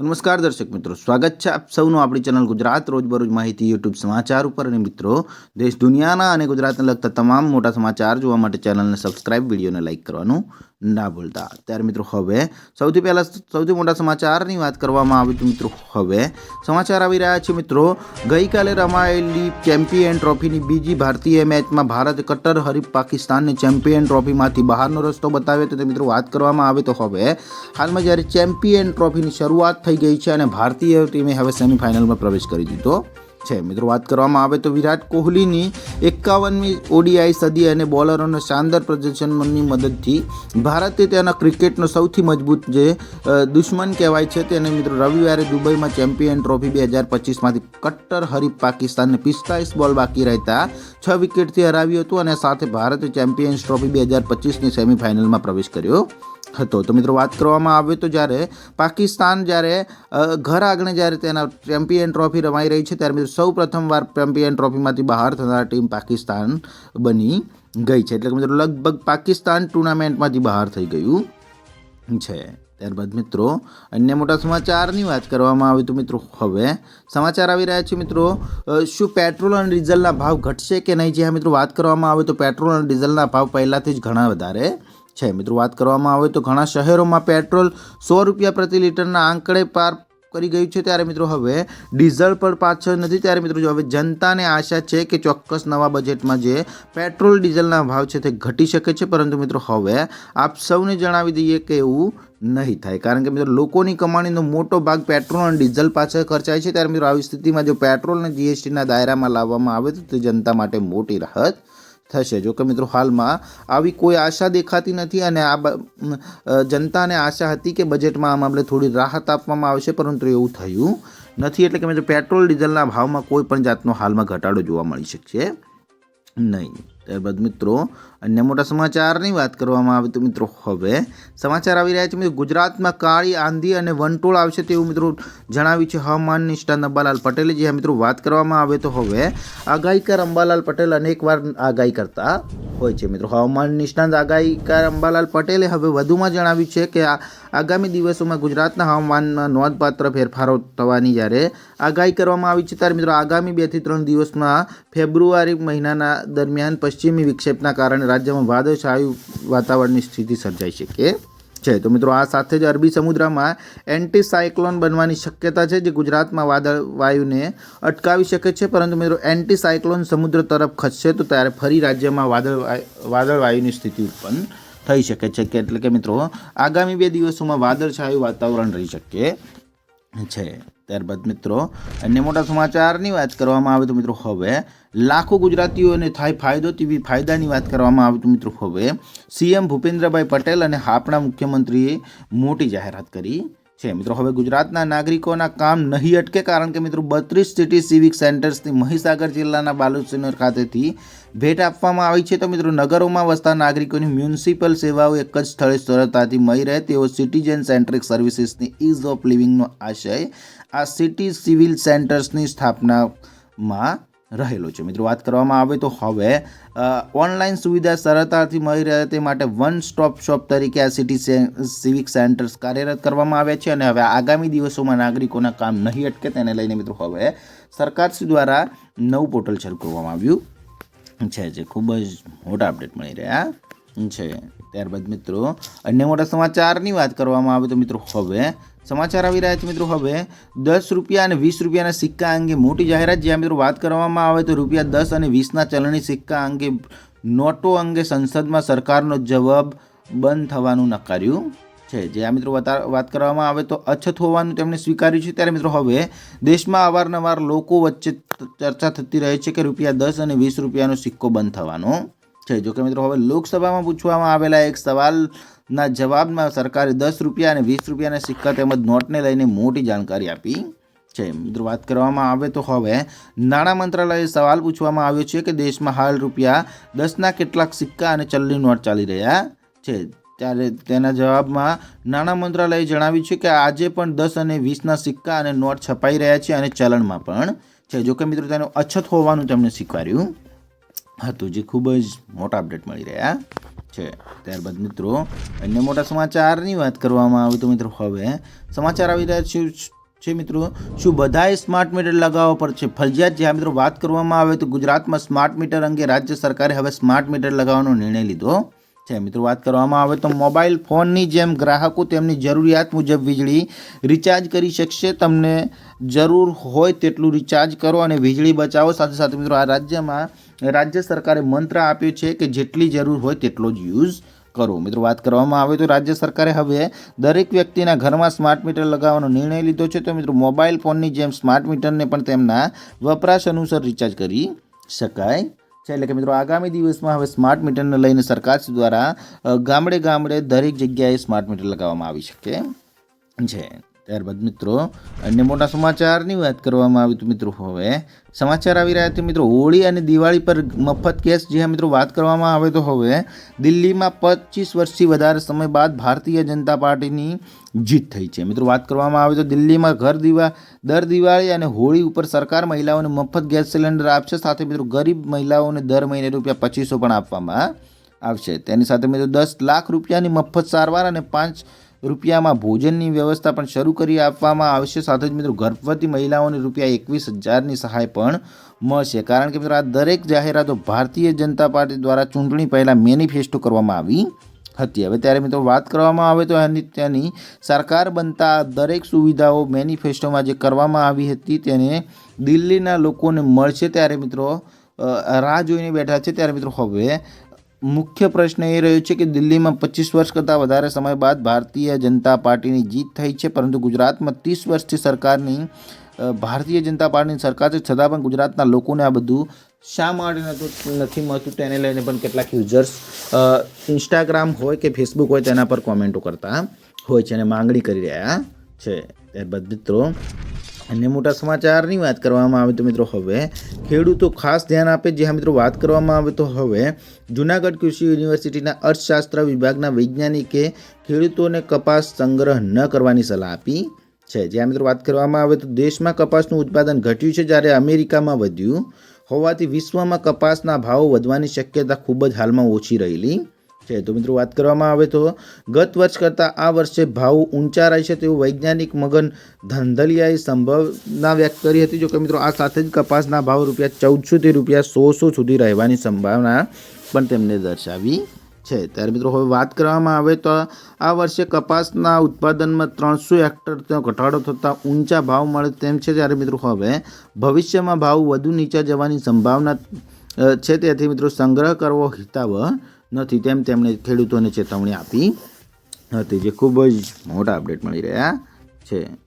નમસ્કાર દર્શક મિત્રો, સ્વાગત છે આપ સૌનું આપણી ચેનલ ગુજરાત રોજબરોજ માહિતી યુટ્યુબ સમાચાર ઉપર. અને મિત્રો, દેશ દુનિયાના અને ગુજરાતને લગતા તમામ મોટા સમાચાર જોવા માટે ચેનલને સબસ્ક્રાઇબ વિડીયોને લાઇક કરવાનું ના ભૂલતા ત્યારે મિત્રો હવે સૌથી પહેલાં સૌથી મોટા સમાચારની વાત કરવામાં આવી તો મિત્રો હવે સમાચાર આવી રહ્યા છે મિત્રો. ગઈકાલે રમાયેલી ચેમ્પિયન ટ્રોફીની બીજી ભારતીય મેચમાં ભારતે કટ્ટર હરીફ પાકિસ્તાનને ચેમ્પિયન ટ્રોફીમાંથી બહારનો રસ્તો બતાવ્યો તો તે મિત્રો વાત કરવામાં આવે તો હવે હાલમાં જ્યારે ચેમ્પિયન ટ્રોફીની શરૂઆત થઈ ગઈ છે અને ભારતીય ટીમે હવે સેમિફાઇનલમાં પ્રવેશ કરી દીધો. છે. મિત્રો, વાત કરવામાં આવે તો વિરાટ કોહલીની એકાવનમી ઓડીઆઈ સદી અને બોલરોના શાનદાર પ્રદર્શનની મદદથી ભારતે તેના ક્રિકેટનો સૌથી મજબૂત જે દુશ્મન કહેવાય છે તેને મિત્રો, રવિવારે દુબઈમાં ચેમ્પિયન ટ્રોફી બે હજાર પચીસમાંથી કટ્ટર હરીફ પાકિસ્તાનને પિસ્તાલીસ બોલ બાકી રહેતા છ વિકેટથી હરાવ્યું હતું અને સાથે ભારતે ચેમ્પિયન્સ ટ્રોફી બે હજાર પચીસની સેમિફાઇનલમાં પ્રવેશ કર્યો. હતો. તો મિત્રો, વાત કરવામાં આવે તો જ્યારે પાકિસ્તાન જ્યારે ઘર આગળ જ્યારે તેના ચેમ્પિયન ટ્રોફી રમાઈ રહી છે, ત્યારે મિત્રો સૌ પ્રથમવાર ચેમ્પિયન ટ્રોફીમાંથી બહાર થનાર ટીમ પાકિસ્તાન બની ગઈ છે. એટલે કે મિત્રો, લગભગ પાકિસ્તાન ટુર્નામેન્ટમાંથી બહાર થઈ ગયું છે. ત્યારબાદ મિત્રો, અન્ય મોટા સમાચારની વાત કરવામાં આવે તો મિત્રો, હવે સમાચાર આવી રહ્યા છે મિત્રો શું પેટ્રોલ અને ડીઝલના ભાવ ઘટશે કે નહીં? જે મિત્રો, વાત કરવામાં આવે તો પેટ્રોલ અને ડીઝલના ભાવ પહેલાંથી જ ઘણા વધારે છે. મિત્રો, વાત કરવામાં આવે તો ઘણા શહેરોમાં પેટ્રોલ સો રૂપિયા પ્રતિ લીટરના આંકડે પાર કરી ગયું છે. ત્યારે મિત્રો, હવે ડીઝલ પર પાછળ નથી. ત્યારે મિત્રો, જો હવે જનતાને આશા છે કે ચોક્કસ નવા બજેટમાં જે પેટ્રોલ ડીઝલના ભાવ છે તે ઘટી શકે છે. પરંતુ મિત્રો, હવે આપ સૌને જણાવી દઈએ કે એવું નહીં થાય. કારણ કે મિત્રો, લોકોની કમાણીનો મોટો ભાગ પેટ્રોલ અને ડીઝલ પાછળ ખર્ચાય છે. ત્યારે મિત્રો, આવી સ્થિતિમાં જો પેટ્રોલ અને જીએસટીના દાયરામાં લાવવામાં આવે તો તે જનતા માટે મોટી રાહત થશે. જો કે મિત્રો, હાલમાં આવી કોઈ આશા દેખાતી નથી અને આ જનતાને આશા હતી કે બજેટમાં આ મામલે થોડી રાહત આપવામાં આવશે, પરંતુ એવું થયું નથી. એટલે કે મિત્રો, પેટ્રોલ ડીઝલના ભાવમાં કોઈ પણ જાતનો હાલમાં ઘટાડો જોવા મળી શકશે નહીં. ત્યારબાદ મિત્રો, અન્ય મોટા સમાચારની વાત કરવામાં આવે તો મિત્રો હવે સમાચાર આવી રહ્યા છે મિત્રો. ગુજરાતમાં કાળી આંધી અને વંટોળ આવશે તેવું મિત્રો જણાવ્યું છે હવામાન નિષ્ણાત અંબાલાલ પટેલે. જે મિત્રો વાત કરવામાં આવે તો હવે આગાહીકાર અંબાલાલ પટેલ અનેકવાર આગાહી કરતા હોય છે મિત્રો. હવામાન નિષ્ણાત આગાહીકાર અંબાલાલ પટેલે હવે વધુમાં જણાવ્યું છે કે આગામી દિવસોમાં ગુજરાતના હવામાનમાં નોંધપાત્ર ફેરફારો થવાની જ્યારે આગાહી કરવામાં આવી છે, ત્યારે મિત્રો આગામી બેથી ત્રણ દિવસમાં ફેબ્રુઆરી મહિનાના દરમિયાન પશ્ચિમી વિક્ષેપના કારણે રાજ્યમાં વાદળછાયું વાતાવરણની સ્થિતિ સર્જાઈ શકે છે? તો મિત્રો, આ સાથે જ અરબી સમુદ્રમાં એન્ટી સાયક્લોન બનવાની શક્યતા છે, જે ગુજરાતમાં વાદળ, વાયુને અટકાવી શકે છે. પરંતુ મિત્રો એન્ટી સાયક્લોન સમુદ્ર તરફ ખસશે તો ત્યારે ફરી રાજ્યમાં વાદળ વાદળ વાયુની સ્થિતિ ઉત્પન્ન થઈ શકે છે કે એટલે કે મિત્રો, આગામી બે દિવસોમાં વાદળછાયું વાતાવરણ રહી શકે છે. ત્યારબાદ મિત્રો, અન્ય મોટા સમાચારની વાત કરવામાં આવે તો મિત્રો હવે, લાખો ગુજરાતીઓને થાય ફાયદો તેવી ફાયદાની વાત કરવામાં આવે તો મિત્રો હવે, સીએમ ભૂપેન્દ્રભાઈ પટેલ અને હાપણા મુખ્યમંત્રીએ મોટી જાહેરાત કરી. છે. મિત્રો, હવે ગુજરાતના નાગરિકોના કામ નહીં અટકે કારણ કે મિત્રો બત્રીસ સિટી સિવિક સેન્ટર્સની મહીસાગર જિલ્લાના બાલુસિનોર ખાતેથી ભેટ આપવામાં આવી છે. તો મિત્રો, નગરોમાં વસતા નાગરિકોની મ્યુનિસિપલ સેવાઓ એક જ સ્થળે સરળતાથી મળી રહે તેવો સિટીઝન સેન્ટ્રિક સર્વિસીસની ઇઝ ઓફ લિવિંગનો આશય આ સિટી સિવિલ સેન્ટર્સની સ્થાપનામાં રહેલો છે. મિત્રો, વાત કરવામાં આવે તો હવે ઓનલાઈન સુવિધા સરળતાથી મળી રહે તે માટે વન સ્ટોપ શોપ તરીકે આ સિટી સિવિક સેન્ટર્સ કાર્યરત કરવામાં આવ્યા છે અને હવે આગામી દિવસોમાં નાગરિકોના કામ નહીં અટકે તેને લઈને મિત્રો હવે સરકારશ્રી દ્વારા નવું પોર્ટલ શરૂ કરવામાં આવ્યું છે જે ખૂબ જ મોટા અપડેટ મળી રહ્યા છે. ત્યારબાદ મિત્રો, અન્ય મોટા સમાચારની વાત કરવામાં આવે તો મિત્રો, હવે સમાચાર આવી રહ્યા છે મિત્રો હવે દસ રૂપિયા અને વીસ રૂપિયાના સિક્કા અંગે મોટી જાહેરાત, જ્યાં મિત્રો વાત કરવામાં આવે તો રૂપિયા દસ અને વીસના ચલણી સિક્કા અંગે નોટો અંગે સંસદમાં સરકારનો જવાબ બંધ થવાનું નકાર્યું છે. જે આ મિત્રો વતા- કરવામાં આવે તો અછત હોવાનું તેમણે સ્વીકાર્યું છે. ત્યારે મિત્રો હવે દેશમાં અવારનવાર લોકો વચ્ચે ચર્ચા થતી રહે છે કે રૂપિયા દસ અને વીસ રૂપિયાનો સિક્કો બંધ થવાનો છે. જોકે મિત્રો હવે લોકસભામાં પૂછવામાં આવેલા એક સવાલના જવાબમાં સરકારે દસ રૂપિયા અને વીસ રૂપિયાના સિક્કા તેમજ નોટને લઈને મોટી જાણકારી આપી છે. મિત્રો, વાત કરવામાં આવે તો હવે નાણાં મંત્રાલયે સવાલ પૂછવામાં આવ્યો છે કે દેશમાં હાલ રૂપિયા દસના કેટલાક સિક્કા અને ચલણી નોટ ચાલી રહ્યા છે. ત્યારે તેના જવાબમાં નાણાં મંત્રાલયે જણાવ્યું છે કે આજે પણ દસ અને વીસના સિક્કા અને નોટ છપાઈ રહ્યા છે અને ચલણમાં પણ છે. જોકે મિત્રો, તેનું અછત હોવાનું તેમણે સ્વીકાર્યું હતું, જે ખૂબ જ મોટા અપડેટ મળી રહ્યા. છે. ત્યારબાદ મિત્રો, અન્ય મોટા સમાચારની વાત કરવામાં આવે તો મિત્રો હવે સમાચાર આવી રહ્યા છે છે મિત્રો, શું બધાએ સ્માર્ટ મીટર લગાવવા પર છે? ફરજિયાત જ્યાં મિત્રો, વાત કરવામાં આવે તો ગુજરાતમાં સ્માર્ટ મીટર અંગે રાજ્ય સરકારે હવે સ્માર્ટ મીટર લગાવવાનો નિર્ણય લીધો. છે. મિત્રો, વાત કરવામાં આવે તો મોબાઈલ ફોનની જેમ ગ્રાહકો તેમની જરૂરિયાત મુજબ વીજળી રિચાર્જ કરી શકશે. તમને જરૂર હોય તેટલું રિચાર્જ કરો અને વીજળી બચાવો. સાથે સાથે મિત્રો, આ રાજ્યમાં, રાજ્ય સરકારે મંત્ર આપ્યો છે કે જેટલી જરૂર હોય તેટલો જ યુઝ કરો. મિત્રો, વાત કરવામાં આવે તો રાજ્ય સરકારે હવે દરેક વ્યક્તિના ઘરમાં સ્માર્ટ મીટર લગાવવાનો નિર્ણય લીધો છે. તો મિત્રો, મોબાઈલ ફોનની જેમ સ્માર્ટ મીટરને પણ તેમના વપરાશ અનુસાર રિચાર્જ કરી શકાય છે. એટલે કે મિત્રો, આગામી દિવસમાં હવે સ્માર્ટ મીટરને લઈને સરકાર દ્વારા ગામડે ગામડે દરેક જગ્યાએ સ્માર્ટ મીટર લગાવવામાં આવી શકે છે. ત્યારબાદ મિત્રો, અન્ય મોટા સમાચારની વાત કરવામાં આવી તો મિત્રો હવે, સમાચાર આવી રહ્યા છે મિત્રો, હોળી અને દિવાળી પર મફત ગેસ જે મિત્રો વાત કરવામાં આવે તો હવે, દિલ્હીમાં પચીસ વર્ષથી વધારે સમય બાદ ભારતીય જનતા પાર્ટીની જીત થઈ છે. મિત્રો, વાત કરવામાં આવે તો દિલ્હીમાં ઘર દિવા, દર દિવાળી અને હોળી ઉપર સરકાર મહિલાઓને મફત ગેસ સિલિન્ડર આપશે, સાથે મિત્રો ગરીબ મહિલાઓને દર મહિને રૂપિયા પચીસો પણ આપવામાં આવશે. તેની સાથે મિત્રો દસ લાખ રૂપિયાની મફત સારવાર અને પાંચ રૂપિયામાં ભોજનની વ્યવસ્થા પણ શરૂ કરી આપવામાં આવશે. સાથે જ મિત્રો, ગર્ભવતી મહિલાઓને રૂપિયા એકવીસ હજારની સહાય પણ મળશે. કારણ કે મિત્રો, આ દરેક જાહેરાતો ભારતીય જનતા પાર્ટી દ્વારા ચૂંટણી પહેલાં મેનિફેસ્ટો કરવામાં આવી હતી. હવે ત્યારે મિત્રો, વાત કરવામાં આવે તો એની, તેની સરકાર બનતા દરેક સુવિધાઓ મેનિફેસ્ટોમાં જે કરવામાં આવી હતી તેને દિલ્હીના લોકોને મળશે. ત્યારે મિત્રો રાહ જોઈને બેઠા છે. ત્યારે મિત્રો, હવે મુખ્ય પ્રશ્ન એ રહ્યો છે કે દિલ્હીમાં પચીસ વર્ષ કરતાં વધારે સમય બાદ ભારતીય જનતા પાર્ટીની જીત થઈ છે, પરંતુ ગુજરાતમાં ત્રીસ વર્ષથી સરકારની ભારતીય જનતા પાર્ટીની સરકાર છે છતાં પણ ગુજરાતના લોકોને આ બધું શા માટે નથી મળતું તેને લઈને પણ કેટલાક યુઝર્સ ઇન્સ્ટાગ્રામ હોય કે ફેસબુક હોય તેના પર કોમેન્ટો કરતા હોય છે અને માંગણી કરી રહ્યા છે. ત્યારબાદ મિત્રો અન્ય મોટા સમાચારની વાત કરવામાં આવે તો મિત્રો હવે, ખેડૂતો ખાસ ધ્યાન આપે જ્યાં મિત્રો, વાત કરવામાં આવે તો હવે, જુનાગઢ કૃષિ યુનિવર્સિટીના અર્થશાસ્ત્ર વિભાગના વૈજ્ઞાનિકે ખેડૂતોને કપાસ સંગ્રહ ન કરવાની સલાહ આપી છે. જ્યાં મિત્રો વાત કરવામાં આવે તો દેશમાં કપાસનું ઉત્પાદન ઘટ્યું છે, જ્યારે અમેરિકામાં વધ્યું. હોવાથી વિશ્વમાં કપાસના ભાવો વધવાની શક્યતા ખૂબ જ હાલમાં ઓછી રહેલી છે. તો મિત્રો વાત કરવામાં આવે તો ગત વર્ષ કરતાં આ વર્ષે ભાવ ઊંચા રહેશે તેવું વૈજ્ઞાનિક મગન ધંધલિયાએ સંભાવના વ્યક્ત કરી હતી. જો કે મિત્રો આ સાથે જ કપાસના ભાવ રૂપિયા ચૌદસોથી રૂપિયા સોળસો સુધી રહેવાની સંભાવના પણ તેમણે દર્શાવી છે. ત્યારે મિત્રો હવે વાત કરવામાં આવે તો આ વર્ષે કપાસના ઉત્પાદનમાં ત્રણસો હેક્ટરનો ઘટાડો થતાં ઊંચા ભાવ મળે તેમ છે. ત્યારે મિત્રો હવે ભવિષ્યમાં ભાવ વધુ નીચા જવાની સંભાવના છે. તેથી મિત્રો સંગ્રહ કરવો હિતાવહ નથી. તેમ તેમણે ખેડૂતોને ચેતવણી આપી હતી, જે ખૂબ જ મોટા અપડેટ મળી રહ્યા છે.